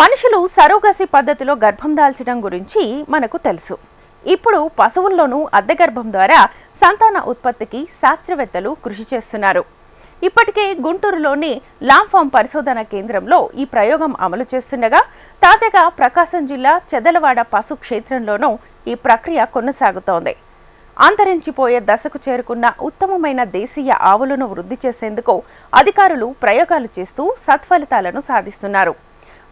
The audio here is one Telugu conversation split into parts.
మనుషులు సరోగసి పద్ధతిలో గర్భం దాల్చడం గురించి మనకు తెలుసు. ఇప్పుడు పశువుల్లోనూ అద్దె గర్భం ద్వారా సంతాన ఉత్పత్తికి శాస్త్రవేత్తలు కృషి చేస్తున్నారు. ఇప్పటికే గుంటూరులోని లాంఫామ్ పరిశోధన కేంద్రంలో ఈ ప్రయోగం అమలు చేస్తుండగా తాజాగా ప్రకాశం జిల్లా చెదలవాడ పశు క్షేత్రంలోనూ ఈ ప్రక్రియ కొనసాగుతోంది. అంతరించిపోయే దశకు చేరుకున్న ఉత్తమమైన దేశీయ ఆవులను వృద్ధి చేసేందుకు అధికారులు ప్రయోగాలు చేస్తూ సత్ఫలితాలను సాధిస్తున్నారు.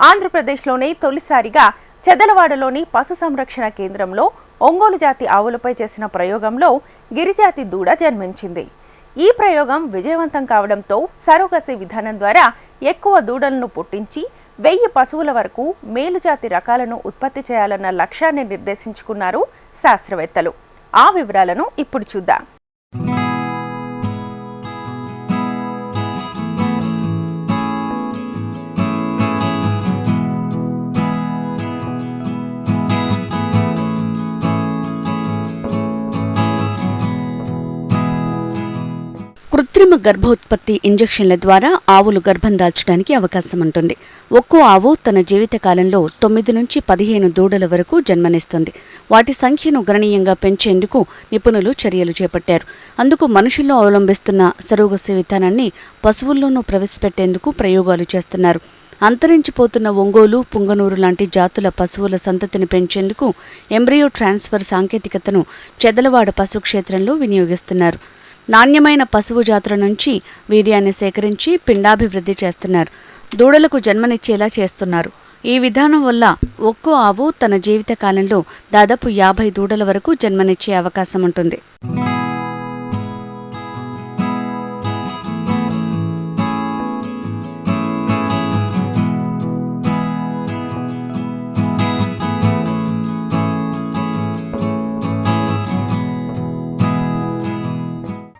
ఆంధ్రప్రదేశ్లోనే తొలిసారిగా చెదలవాడలోని పశు సంరక్షణ కేంద్రంలో ఒంగోలు జాతి ఆవులపై చేసిన ప్రయోగంలో గిరిజాతి దూడ జన్మించింది. ఈ ప్రయోగం విజయవంతం కావడంతో సరోగసి విధానం ద్వారా ఎక్కువ దూడలను పుట్టించి వెయ్యి పశువుల వరకు మేలుజాతి రకాలను ఉత్పత్తి చేయాలన్న లక్ష్యాన్ని నిర్దేశించుకున్నారు శాస్త్రవేత్తలు. ఆ వివరాలను ఇప్పుడు చూద్దాం. కృత్రిమ గర్భోత్పత్తి ఇంజెక్షన్ల ద్వారా ఆవులు గర్భం దాల్చడానికి అవకాశం ఉంటుంది ఒక్కో ఆవు తన జీవితకాలంలో తొమ్మిది నుంచి పదిహేను దూడల వరకు జన్మనిస్తుంది. వాటి సంఖ్యను గణనీయంగా పెంచేందుకు నిపుణులు చర్యలు చేపట్టారు. అందుకు మనుషుల్లో అవలంబిస్తున్న సరోగసి విధానాన్ని పశువుల్లోనూ ప్రవేశపెట్టేందుకు ప్రయోగాలు చేస్తున్నారు. అంతరించిపోతున్న ఒంగోలు పుంగనూరు లాంటి జాతుల పశువుల సంతతిని పెంచేందుకు ఎంబ్రియో ట్రాన్స్ఫర్ సాంకేతికతను చెదలవాడ పశు క్షేత్రంలో వినియోగిస్తున్నారు. నాణ్యమైన పశువు జాతుల నుంచి వీర్యాన్ని సేకరించి పిండాభివృద్ధి చేస్తున్నారు. దూడలకు జన్మనిచ్చేలా చేస్తున్నారు. ఈ విధానం వల్ల ఒక్కో ఆవు తన జీవితకాలంలో దాదాపు యాభై దూడల వరకు జన్మనిచ్చే అవకాశం ఉంటుంది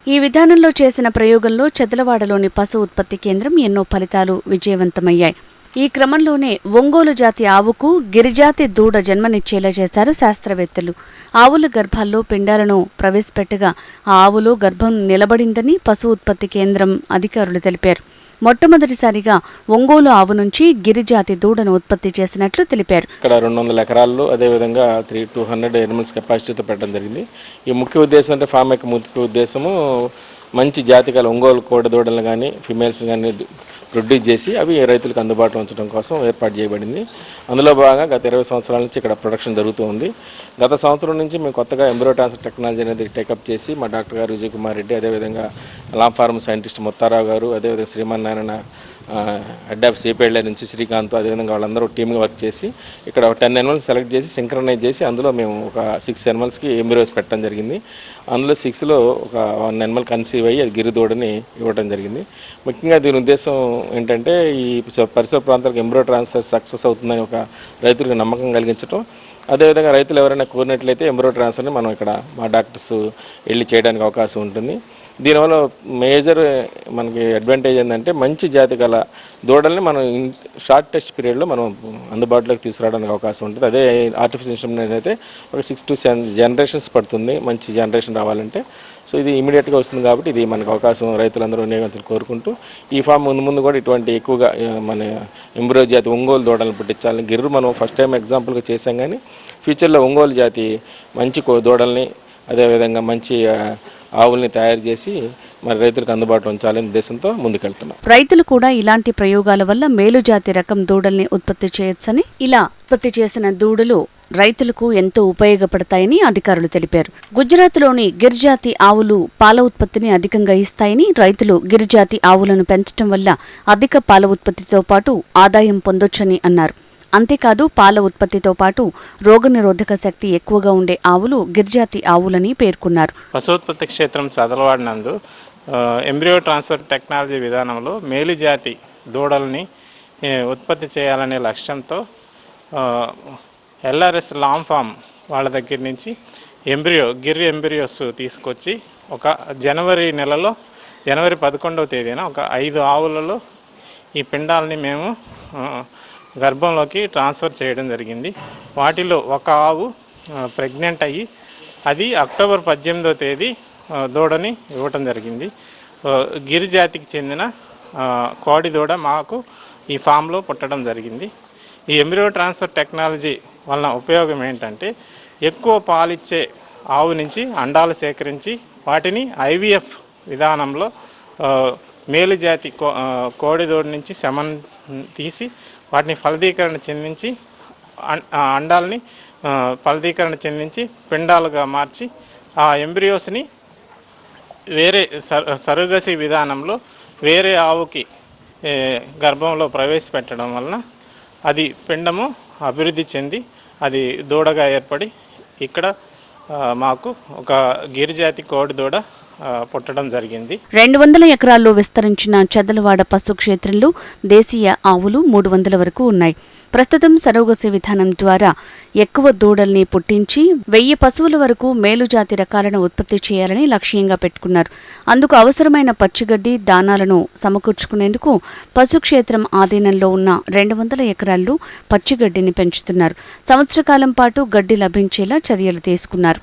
ఈ విధానంలో చేసిన ప్రయోగంలో చెదలవాడలోని పశు ఉత్పత్తి కేంద్రం ఎన్నో ఫలితాలు విజయవంతమయ్యాయి. ఈ క్రమంలోనే ఒంగోలు జాతి ఆవుకు గిరిజాతి దూడ జన్మనిచ్చేలా చేశారు శాస్త్రవేత్తలు. ఆవుల గర్భాల్లో పిండాలను ప్రవేశపెట్టగా ఆ ఆవులో గర్భం నిలబడిందని పశు ఉత్పత్తి కేంద్రం అధికారులు తెలిపారు. మొట్టమొదటిసారిగా ఒంగోలు ఆవు నుంచి గిరిజాతి దూడను ఉత్పత్తి చేసినట్లు తెలిపారు. ఇక్కడ రెండు వందల ఎకరాల్లో అదేవిధంగా త్రీ టూ హండ్రెడ్ ఎనిమల్స్ కెపాసిటీతో పెట్టడం జరిగింది. ఈ ముఖ్య ఉద్దేశం అంటే ఫామ్ యొక్క ముఖ్య ఉద్దేశము మంచి జాతికాల ఒంగోలు కోడి దూడలను కానీ ఫిమేల్స్ కానీ ప్రొడ్యూస్ చేసి అవి రైతులకు అందుబాటులో ఉంచడం కోసం ఏర్పాటు చేయబడింది. అందులో భాగంగా గత ఇరవై సంవత్సరాల నుంచి ఇక్కడ ప్రొడక్షన్ జరుగుతూ ఉంది. గత సంవత్సరం నుంచి మేము కొత్తగా ఎంబ్రో ట్రాన్స్ఫర్ టెక్నాలజీ అనేది టేకప్ చేసి మా డాక్టర్ గారు విజయ్ కుమార్ రెడ్డి అదేవిధంగా లాంగ్ ఫార్మ్ సైంటిస్ట్ ముత్తారావు గారు అదేవిధంగా శ్రీమన్నారాయణ హెడ్ ఆఫ్ సిపిఎల్ఏ నుంచి శ్రీకాంత్ అదేవిధంగా వాళ్ళందరూ టీమ్గా వర్క్ చేసి ఇక్కడ టెన్ ఎనిమల్స్ సెలెక్ట్ చేసి సింక్రనైజ్ చేసి అందులో మేము ఒక సిక్స్ ఎనిమల్స్కి ఎంబ్రోస్ పెట్టడం జరిగింది. అందులో సిక్స్లో ఒక వన్ ఎనిమల్ కన్సీవ్ అయ్యి అది గిరిదోడని ఇవ్వడం జరిగింది. ముఖ్యంగా దీని ఉద్దేశం ఏంటంటే ఈ పరిసర ప్రాంతాలకు ఎంబ్రో ట్రాన్స్ఫర్ సక్సెస్ అవుతుందని ఒక రైతులకు నమ్మకం కలిగించడం అదేవిధంగా రైతులు ఎవరైనా కోరినట్లయితే ఎంబ్రో ట్రాన్స్ఫర్ని మనం ఇక్కడ మా డాక్టర్స్ వెళ్ళి చేయడానికి అవకాశం ఉంటుంది. దీనివల్ల మేజర్ మనకి అడ్వాంటేజ్ ఏంటంటే మంచి జాతి గల దూడల్ని మనం షార్ట్ టెస్ట్ పీరియడ్లో మనం అందుబాటులోకి తీసుకురావడానికి అవకాశం ఉంటుంది. అదే ఆర్టిఫిషియల్ ఇన్సెమినేషన్ అయితే ఒక సిక్స్ టు సెవెన్ జనరేషన్స్ పడుతుంది. మంచి జనరేషన్ రావాలంటే. సో ఇది ఇమీడియట్గా వస్తుంది కాబట్టి ఇది మనకు అవకాశం రైతులందరూ వినియోగించాలని కోరుకుంటూ ఈ ఫామ్ ముందు ముందు కూడా ఇటువంటి ఎక్కువగా మన ఎంబ్రో జాతి ఒంగోలు దూడలను పుట్టించాలని గిర్రు మనం ఫస్ట్ టైం ఎగ్జాంపుల్గా చేసాం కానీ ఫ్యూచర్లో ఒంగోలు జాతి మంచి కో- దూడల్ని అదేవిధంగా మంచి ఆవుల్ని తయారు చేసి మరి రైతులకు అందుబాటులో ఉంచాలనే ఉద్దేశంతో ముందుకెళ్తున్నాం. రైతులు కూడా ఇలాంటి ప్రయోగాల వల్ల మేలుజాతి రకం దూడల్ని ఉత్పత్తి చేయొచ్చని ఇలా ఉత్పత్తి చేసిన దూడలు రైతులకు ఎంతో ఉపయోగపడతాయని అధికారులు తెలిపారు. గుజరాత్లోని గిరిజాతి ఆవులు పాల ఉత్పత్తిని అధికంగా ఇస్తాయని రైతులు గిరిజాతి ఆవులను పెంచడం వల్ల అధిక పాల ఉత్పత్తితో పాటు ఆదాయం పొందొచ్చని అన్నారు. అంతేకాదు పాల ఉత్పత్తితో పాటు రోగనిరోధక శక్తి ఎక్కువగా ఉండే ఆవులు గిరిజాతి ఆవులని పేర్కొన్నారు. పశుత్పత్తి క్షేత్రం చదలవాడినందు ఎంబ్రియో ట్రాన్స్ఫర్ టెక్నాలజీ విధానంలో మేలు జాతి దూడల్ని ఉత్పత్తి చేయాలనే లక్ష్యంతో ఎల్ఆర్ఎస్ లాంగ్ ఫామ్ వాళ్ళ దగ్గర నుంచి ఎంబ్రియో గిర్ ఎంబ్రియోస్ తీసుకొచ్చి ఒక జనవరి నెలలో జనవరి పదకొండవ తేదీన ఒక ఐదు ఆవులలో ఈ పిండాలని మేము గర్భంలోకి ట్రాన్స్ఫర్ చేయడం జరిగింది. వాటిలో ఒక ఆవు ప్రెగ్నెంట్ అయ్యి అది అక్టోబర్ పద్దెనిమిదో తేదీ దూడని ఇవ్వటం జరిగింది. గిరిజాతికి చెందిన కోడి దూడ మాకు ఈ ఫామ్లో పుట్టడం జరిగింది. ఈ ఎంబ్రియో ట్రాన్స్ఫర్ టెక్నాలజీ వలన ఉపయోగం ఏంటంటే ఎక్కువ పాలిచ్చే ఆవు నుంచి అండాలు సేకరించి వాటిని ఐవీఎఫ్ విధానంలో మేలు జాతి కో కోడిదోడి నుంచి శమన్ తీసి వాటిని ఫలదీకరణ చెందించి ఆ అండాలని ఫలదీకరణ చెందించి పిండాలుగా మార్చి ఆ ఎంబ్రియోస్ని వేరే సరుగసి విధానంలో వేరే ఆవుకి గర్భంలో ప్రవేశపెట్టడం వలన అది పిండము అభివృద్ధి చెంది అది దూడగా ఏర్పడి ఇక్కడ మాకు ఒక గిరిజాతి కోడి దూడ పుట్టడం జరిగింది. రెండు వందల ఎకరాల్లో విస్తరించిన చెదలవాడ పశు క్షేత్రంలో దేశీయ ఆవులు మూడు వందల వరకు ఉన్నాయి. ప్రస్తుతం సరోగసి విధానం ద్వారా ఎక్కువ దూడల్ని పుట్టించి వెయ్యి పశువుల వరకు మేలుజాతి రకాలను ఉత్పత్తి చేయాలని లక్ష్యంగా పెట్టుకున్నారు. అందుకు అవసరమైన పచ్చిగడ్డి దానాలను సమకూర్చుకునేందుకు పశు క్షేత్రం ఆధీనంలో ఉన్న రెండు వందల ఎకరాల్లో పచ్చిగడ్డిని పెంచుతున్నారు. సంవత్సర కాలం పాటు గడ్డి లభించేలా చర్యలు తీసుకున్నారు.